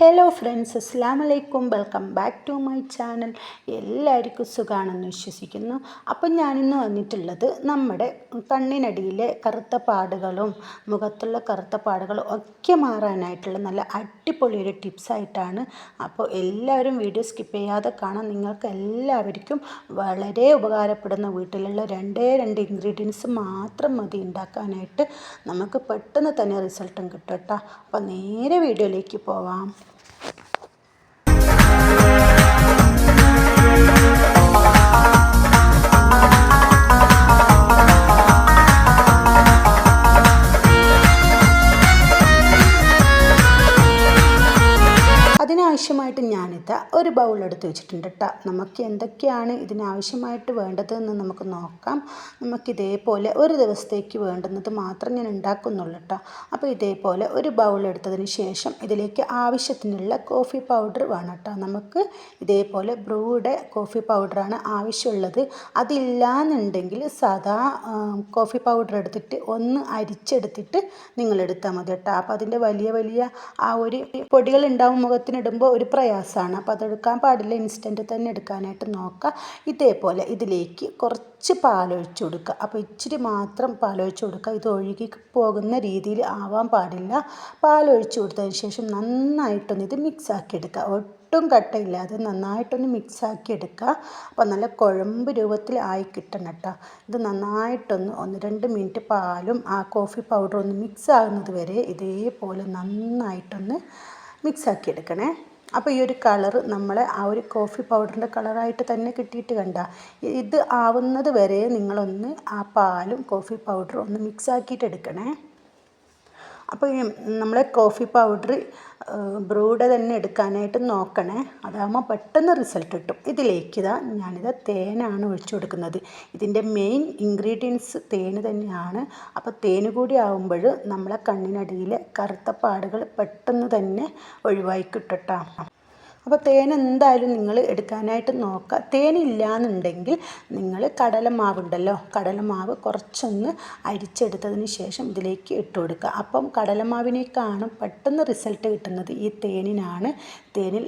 Hello friends അസ്സാം വലൈക്കും welcome back to my channel എല്ലാവർക്കും സുഖമാണെന്ന് വിശ്വസിക്കുന്നു. അപ്പം ഞാനിന്ന് വന്നിട്ടുള്ളത് നമ്മുടെ കണ്ണിനടിയിലെ കറുത്ത പാടുകളും മുഖത്തുള്ള കറുത്ത പാടുകളും ഒക്കെ മാറാനായിട്ടുള്ള നല്ല അടിപൊളി ഒരു ടിപ്സായിട്ടാണ് അപ്പോൾ എല്ലാവരും വീഡിയോ സ്കിപ്പ് ചെയ്യാതെ കാണാൻ നിങ്ങൾക്ക് എല്ലാവർക്കും വളരെ ഉപകാരപ്പെടുന്ന വീട്ടിലുള്ള രണ്ടേ രണ്ട് ഇൻഗ്രീഡിയൻസ് മാത്രം മതി ഉണ്ടാക്കാനായിട്ട്. നമുക്ക് പെട്ടെന്ന് തന്നെ റിസൾട്ടും കിട്ടും കേട്ടോ. അപ്പോൾ നേരെ വീഡിയോയിലേക്ക് പോവാം. ഞാനിത് ഒരു ബൗൾ എടുത്ത് വെച്ചിട്ടുണ്ട് കേട്ടോ നമുക്ക് എന്തൊക്കെയാണ് ഇതിനാവശ്യമായിട്ട് വേണ്ടതെന്ന് നമുക്ക് നോക്കാം. നമുക്ക് ഇതേപോലെ ഒരു ദിവസത്തേക്ക് വേണ്ടുന്നത് മാത്രം ഞാൻ ഉണ്ടാക്കുന്നുള്ളൂ കേട്ടോ അപ്പോൾ ഇതേപോലെ ഒരു ബൗൾ എടുത്തതിന് ശേഷം ഇതിലേക്ക് ആവശ്യത്തിനുള്ള കോഫി പൗഡർ വേണം കേട്ടോ നമുക്ക് ഇതേപോലെ ബ്രൂയുടെ കോഫി പൗഡറാണ് ആവശ്യമുള്ളത്. അതില്ലാന്നുണ്ടെങ്കിൽ സാധാ കോഫി പൗഡർ എടുത്തിട്ട് ഒന്ന് അരിച്ചെടുത്തിട്ട് നിങ്ങൾ എടുത്താൽ മതി കേട്ടോ അപ്പോൾ അതിന്റെ വലിയ വലിയ ആ ഒരു പൊടികൾ ഉണ്ടാവും മുഖത്തിനിടുമ്പോൾ ഒരു പ്രയാസമാണ്. അപ്പോൾ അതെടുക്കാൻ പാടില്ല. ഇൻസ്റ്റന്റ് തന്നെ എടുക്കാനായിട്ട് നോക്കുക. ഇതേപോലെ ഇതിലേക്ക് കുറച്ച് പാലൊഴിച്ച് കൊടുക്കുക. അപ്പോൾ ഇച്ചിരി മാത്രം പാലൊഴിച്ച് കൊടുക്കുക. ഇത് ഒഴുകി പോകുന്ന രീതിയിൽ ആവാൻ പാടില്ല. പാലൊഴിച്ച് കൊടുത്തതിന് ശേഷം നന്നായിട്ടൊന്ന് ഇത് മിക്സ് ആക്കി എടുക്കുക. ഒട്ടും കട്ടയില്ലാതെ നന്നായിട്ടൊന്ന് മിക്സ് ആക്കി എടുക്കുക. അപ്പോൾ നല്ല കുഴമ്പ് രൂപത്തിൽ ആയി കിട്ടണം കേട്ടോ. ഇത് നന്നായിട്ടൊന്ന് ഒന്ന് രണ്ട് മിനിറ്റ് പാലും ആ കോഫി പൗഡറും ഒന്ന് മിക്സ് ആകുന്നത് വരെ ഇതേപോലെ നന്നായിട്ടൊന്ന് മിക്സ് ആക്കി എടുക്കണേ. അപ്പോൾ ഈ ഒരു കളർ നമ്മളെ ആ ഒരു കോഫി പൗഡറിന്റെ കളറായിട്ട് തന്നെ കിട്ടിയിട്ട് കണ്ട. ഇത് ആവുന്നത് വരെ നിങ്ങളൊന്ന് ആ പാലും കോഫി പൗഡറും ഒന്ന് മിക്സ് ആക്കിയിട്ട് എടുക്കണേ. അപ്പോൾ ഈ നമ്മൾ കോഫി പൗഡർ ബ്രൂഡ് തന്നെ എടുക്കാനായിട്ട് നോക്കണേ. അതാകുമ്പോൾ പെട്ടെന്ന് റിസൾട്ട് കിട്ടും. ഇതിലേക്ക് ഇതാ ഞാനിത് തേനാണ് ഒഴിച്ചു കൊടുക്കുന്നത്. ഇതിന്റെ മെയിൻ ഇൻഗ്രീഡിയൻസ് തേന് തന്നെയാണ്. അപ്പോൾ തേന് കൂടി ആകുമ്പോൾ നമ്മളെ കണ്ണിനടിയിലെ കറുത്ത പാടുകൾ പെട്ടെന്ന് തന്നെ ഒഴിവായി കിട്ടട്ടോ. അപ്പോൾ തേൻ എന്തായാലും നിങ്ങൾ എടുക്കാനായിട്ട് നോക്കുക തേനില്ല എന്നുണ്ടെങ്കിൽ നിങ്ങൾ കടലമാവുണ്ടല്ലോ കടലമാവ് കുറച്ചൊന്ന് അരിച്ചെടുത്തതിന് ശേഷം ഇതിലേക്ക് ഇട്ട് കൊടുക്കുക അപ്പം കടലമാവിനേക്കാണ് പെട്ടെന്ന് റിസൾട്ട് കിട്ടുന്നത് ഈ തേനിനാണ്. തേനിൽ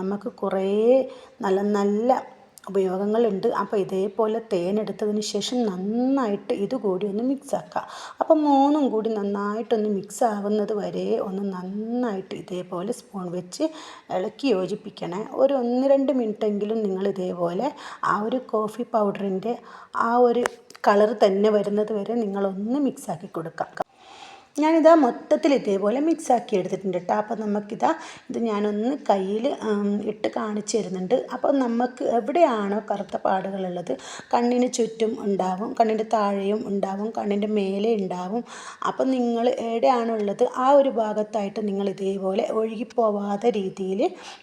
നമുക്ക് കുറേ നല്ല നല്ല ഉപയോഗങ്ങളുണ്ട്. അപ്പോൾ ഇതേപോലെ തേൻ എടുത്തതിന് ശേഷം നന്നായിട്ട് ഇതുകൂടി ഒന്ന് മിക്സ് ആക്കുക. അപ്പോൾ മൂന്നും കൂടി നന്നായിട്ടൊന്ന് മിക്സ് ആവുന്നത് വരെ ഒന്ന് നന്നായിട്ട് ഇതേപോലെ സ്പൂൺ വെച്ച് ഇളക്കി യോജിപ്പിക്കണേ. ഒരു ഒന്ന് രണ്ട് മിനിറ്റെങ്കിലും നിങ്ങൾ ഇതേപോലെ ആ ഒരു കോഫി പൗഡറിന്റെ ആ ഒരു കളർ തന്നെ വരുന്നത് വരെ നിങ്ങളൊന്ന് മിക്സാക്കി കൊടുക്കുക. ഞാനിതാ മൊത്തത്തിൽ ഇതേപോലെ മിക്സ് ആക്കി എടുത്തിട്ടുണ്ട് കേട്ടോ അപ്പോൾ നമുക്കിതാ ഇത് ഞാനൊന്ന് കയ്യിൽ ഇട്ട് കാണിച്ചു തരുന്നുണ്ട്. അപ്പോൾ നമുക്ക് എവിടെയാണോ കറുത്ത പാടുകളുള്ളത് കണ്ണിന് ചുറ്റും ഉണ്ടാവും കണ്ണിന്റെ താഴെയും ഉണ്ടാവും കണ്ണിന്റെ മേലെ ഉണ്ടാവും. അപ്പോൾ നിങ്ങൾ എവിടെയാണുള്ളത് ആ ഒരു ഭാഗത്തായിട്ട് നിങ്ങൾ ഇതേപോലെ ഒഴുകിപ്പോവാത്ത രീതിയിൽ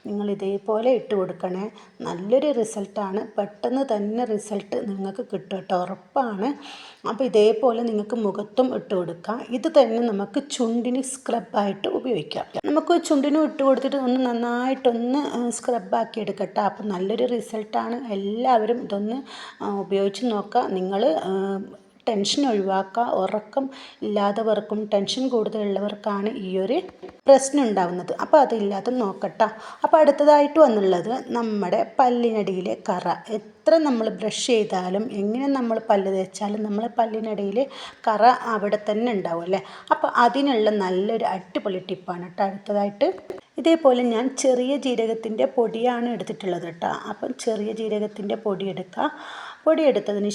നിങ്ങൾ ഇതേപോലെ ഇട്ട് കൊടുക്കണേ. നല്ലൊരു റിസൾട്ടാണ് പെട്ടെന്ന് തന്നെ റിസൾട്ട് നിങ്ങൾക്ക് കിട്ടും കേട്ടോ ഉറപ്പാണ്. അപ്പോൾ ഇതേപോലെ നിങ്ങൾക്ക് മുഖത്തും ഇട്ട് കൊടുക്കാം. ഇത് തന്നെ നമുക്ക് ചുണ്ടിന് സ്ക്രബായിട്ട് ഉപയോഗിക്കാം. നമുക്ക് ചുണ്ടിന് ഇട്ട് കൊടുത്തിട്ട് ഒന്ന് നന്നായിട്ടൊന്ന് സ്ക്രബാക്കി എടുക്കട്ടെ. അപ്പം നല്ലൊരു റിസൾട്ടാണ് എല്ലാവരും ഇതൊന്ന് ഉപയോഗിച്ച് നോക്കുക നിങ്ങൾ ടെൻഷൻ ഒഴിവാക്കുക ഉറക്കം ഇല്ലാത്തവർക്കും ടെൻഷൻ കൂടുതലുള്ളവർക്കാണ് ഈ ഒരു പ്രശ്നം ഉണ്ടാവുന്നത്. അപ്പോൾ അതില്ലാതെ നോക്കട്ടെ. അപ്പോൾ അടുത്തതായിട്ട് വന്നുള്ളത് നമ്മുടെ പല്ലിനടിയിലെ കറ. എത്ര നമ്മൾ ബ്രഷ് ചെയ്താലും എങ്ങനെ നമ്മൾ പല്ല് തേച്ചാലും നമ്മൾ പല്ലിനടിയിൽ കറ അവിടെ തന്നെ ഉണ്ടാവും അല്ലേ? അപ്പോൾ അതിനുള്ള നല്ലൊരു അടിപൊളി ടിപ്പാണ് കേട്ടോ. അടുത്തതായിട്ട് ഇതേപോലെ ഞാൻ ചെറിയ ജീരകത്തിന്റെ പൊടിയാണ് എടുത്തിട്ടുള്ളത് കേട്ടോ. അപ്പം ചെറിയ ജീരകത്തിന്റെ പൊടി എടുക്കുക. പൊടി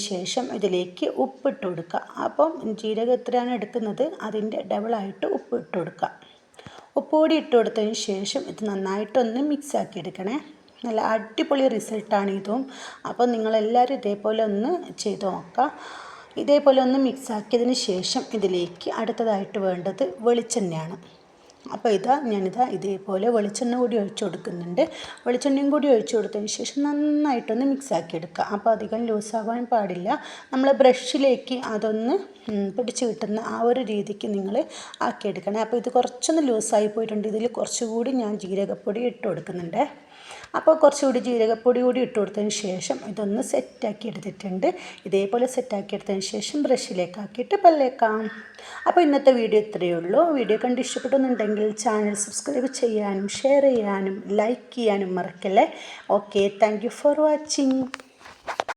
ശേഷം ഇതിലേക്ക് ഉപ്പിട്ട് കൊടുക്കുക. അപ്പം ജീരകം എത്രയാണ് എടുക്കുന്നത്? അതിന്റെ ഡബിളായിട്ട് ഉപ്പ് ഇട്ട് കൊടുക്കുക. ഉപ്പ് പൊടി ഇട്ട് കൊടുത്തതിന് ശേഷം ഇത് നന്നായിട്ടൊന്ന് മിക്സ് ആക്കി എടുക്കണേ. നല്ല അടിപൊളി റിസൾട്ടാണ് ഇതും. അപ്പോൾ നിങ്ങളെല്ലാവരും ഇതേപോലെ ഒന്ന് ചെയ്ത് നോക്കുക. ഇതേപോലെ ഒന്ന് മിക്സ് ആക്കിയതിന് ശേഷം ഇതിലേക്ക് അടുത്തതായിട്ട് വേണ്ടത് വെളിച്ചെണ്ണയാണ്. അപ്പോൾ ഇതാ ഞാനിതാ ഇതേപോലെ വെളിച്ചെണ്ണ കൂടി ഒഴിച്ചു കൊടുക്കുന്നുണ്ട്. വെളിച്ചെണ്ണയും കൂടി ഒഴിച്ചു കൊടുത്തതിന് ശേഷം നന്നായിട്ടൊന്ന് മിക്സാക്കി എടുക്കുക. അപ്പോൾ അധികം ലൂസാവാൻ പാടില്ല. നമ്മൾ ബ്രഷിലേക്ക് അതൊന്ന് പിടിച്ച് കിട്ടുന്ന ആ ഒരു രീതിക്ക് നിങ്ങൾ ആക്കിയെടുക്കണേ. അപ്പോൾ ഇത് കുറച്ചൊന്ന് ലൂസായി പോയിട്ടുണ്ട്. ഇതിൽ കുറച്ചുകൂടി ഞാൻ ജീരകപ്പൊടി ഇട്ട് കൊടുക്കുന്നുണ്ട്. അപ്പോൾ കുറച്ചുകൂടി ജീരകപ്പൊടി കൂടി ഇട്ട് കൊടുത്തതിന് ശേഷം ഇതൊന്ന് സെറ്റാക്കി എടുത്തിട്ടുണ്ട്. ഇതേപോലെ സെറ്റാക്കി എടുത്തതിന് ശേഷം ബ്രഷിലേക്ക് ആക്കിയിട്ട് പല്ലേക്കാം. അപ്പോൾ ഇന്നത്തെ വീഡിയോ ഇത്രയേ ഉള്ളൂ. വീഡിയോ കണ്ട് ഇഷ്ടപ്പെട്ടുന്നുണ്ടെങ്കിൽ ചാനൽ സബ്സ്ക്രൈബ് ചെയ്യാനും ഷെയർ ചെയ്യാനും ലൈക്ക് ചെയ്യാനും മറക്കല്ലേ? Okay thank for watching